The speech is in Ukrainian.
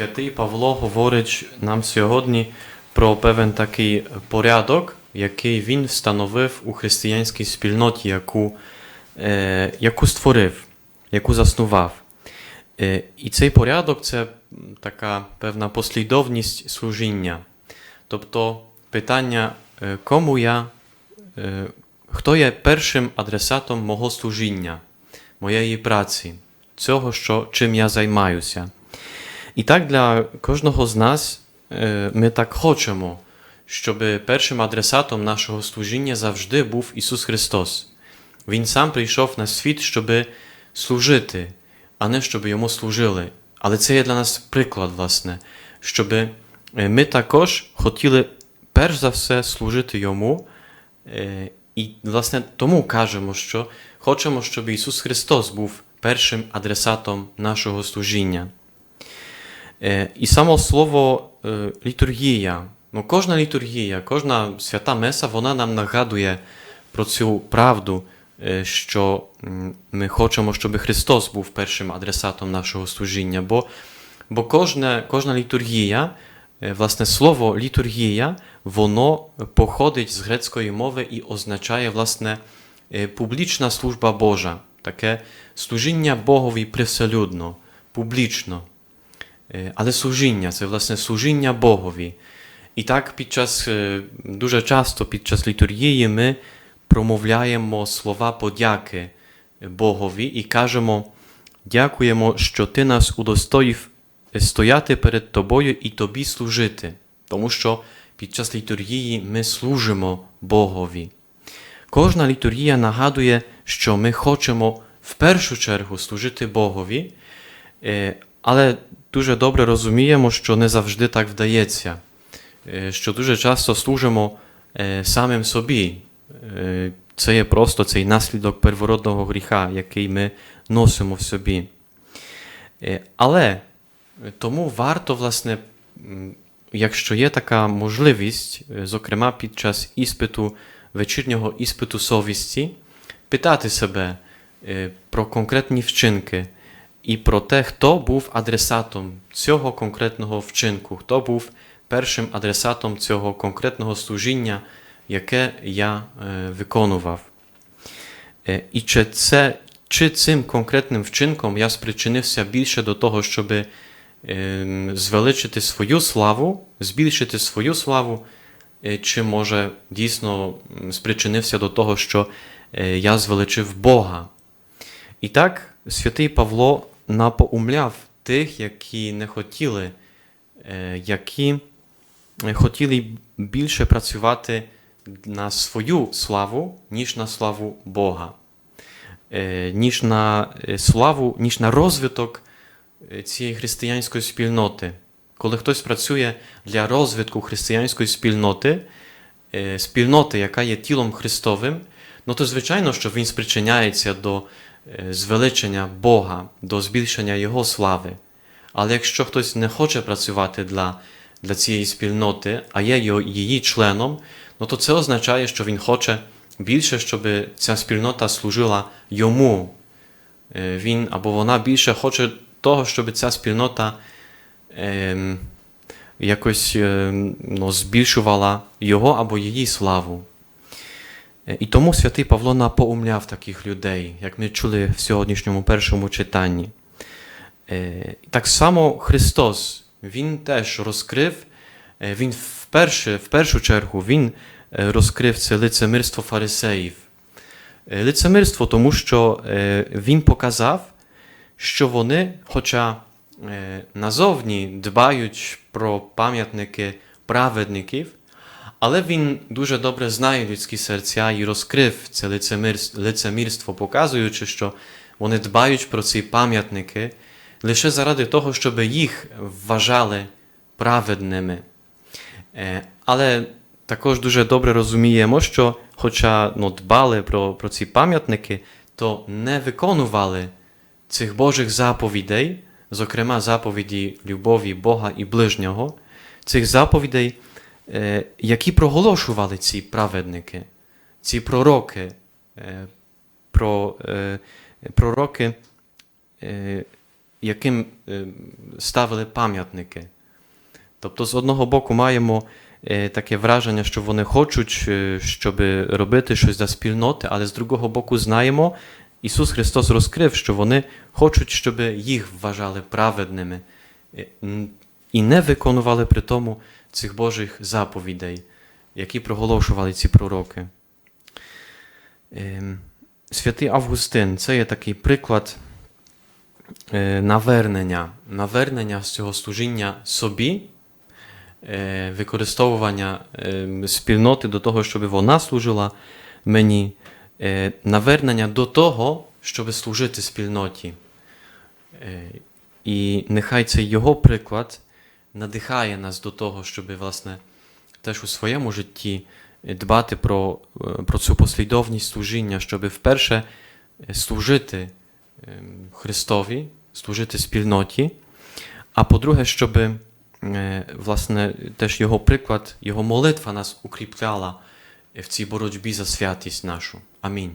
Святий Павло говорить нам сьогодні про певен такий порядок, який він встановив у християнській спільноті, яку, е, яку створив, яку заснував. Е, і цей порядок це така певна послідовність служіння. Тобто питання, е, кому я, е, хто є першим адресатом мого служіння, моєї праці, цього, що, чим я займаюся. І так для кожного з нас е, ми так хочемо, щоб першим адресатом нашого служіння завжди був Ісус Христос. Він сам прийшов на світ, щоб служити, а не щоб йому служили. Але це є для нас приклад, власне, щоб ми також хотіли перш за все служити Йому. Е, І, власне, тому кажемо, що хочемо, щоб Ісус Христос був першим адресатом нашого служіння. Е, І само слово е, літургія. Ну, кожна літургія, кожна свята меса, вона нам нагадує про цю правду, е, що ми хочемо, щоб Христос був першим адресатом нашого служіння. Бо, бо кожна, кожна літургія, власне, слово літургія, воно походить з грецької мови і означає, власне, публічна служба Божа, таке служіння Богові привселюдно, публічно. Е, Але служіння це власне служіння Богові. І так під час е, дуже часто під час літургії ми промовляємо слова подяки Богові і кажемо: дякуємо, що Ти нас удостоїв стояти перед Тобою і Тобі служити, тому що під час літургії ми служимо Богові. Кожна літургія нагадує, що ми хочемо в першу чергу служити Богові, е, але дуже добре розуміємо, що не завжди так вдається, е, що дуже часто служимо е, самим собі. Е, Це є просто цей наслідок первородного гріха, який ми носимо в собі. Але тому варто, власне, якщо є така можливість, зокрема під час іспиту, вечірнього іспиту совісті, питати себе про конкретні вчинки і про те, хто був адресатом цього конкретного вчинку, хто був першим адресатом цього конкретного служіння, яке я е, виконував. Е, І чи, це, чи цим конкретним вчинком я спричинився більше до того, щоб ем, звеличити свою славу, збільшити свою славу, е, чи може дійсно спричинився до того, що е, я звеличив Бога. І так, святий Павло напоумляв тих, які не хотіли, е, які хотіли більше працювати на свою славу, ніж на славу Бога, Е, ніж на е, славу, ніж на розвиток е, цієї християнської спільноти. Коли хтось працює для розвитку християнської спільноти, е, спільноти, яка є тілом Христовим, ну то звичайно, що він спричиняється до е, звеличення Бога, до збільшення Його слави. Але якщо хтось не хоче працювати для, для цієї спільноти, а є її членом, ну то це означає, що він хоче більше, щоб ця спільнота служила йому. Е, Він або вона більше хоче того, щоб ця спільнота ем, якось ем, ну, збільшувала його або її славу. Е, І тому святий Павло напоумляв таких людей, як ми чули в сьогоднішньому першому читанні. Е, Так само Христос, Він теж розкрив, е, Він вперше, в першу чергу Він розкрив це лицемирство фарисеїв. Лицемирство, тому що Він показав, що вони, хоча назовні дбають про пам'ятники праведників, але він дуже добре знає людські серця і розкрив це лицемірство, показуючи, що вони дбають про ці пам'ятники лише заради того, щоб їх вважали праведними. Е, Але також дуже добре розуміємо, що, хоча ну, дбали про, про ці пам'ятники, то не виконували цих Божих заповідей, зокрема заповіді любові Бога і ближнього, цих заповідей, які проголошували ці праведники, ці пророки, е, про, е, пророки, е, яким е, ставили пам'ятники. Тобто, з одного боку, маємо е, таке враження, що вони хочуть, е, щоб робити щось для спільноти, але з другого боку, знаємо, Ісус Христос розкрив, що вони хочуть, щоб їх вважали праведними е, і не виконували при тому цих Божих заповідей, які проголошували ці пророки. Ем, Святий Августин це є такий приклад е, навернення, навернення з цього служіння собі, е, використовування е, спільноти до того, щоб вона служила мені, е, навернення до того, щоб служити спільноті. І нехай цей його приклад надихає нас до того, щоб власне теж у своєму житті дбати про, е, про цю послідовність служіння, щоб вперше е, служити ем, Христові, служити спільноті, а по-друге, щоб е, власне теж його приклад, його молитва нас укріпляла в цій боротьбі за святість нашу. Амінь.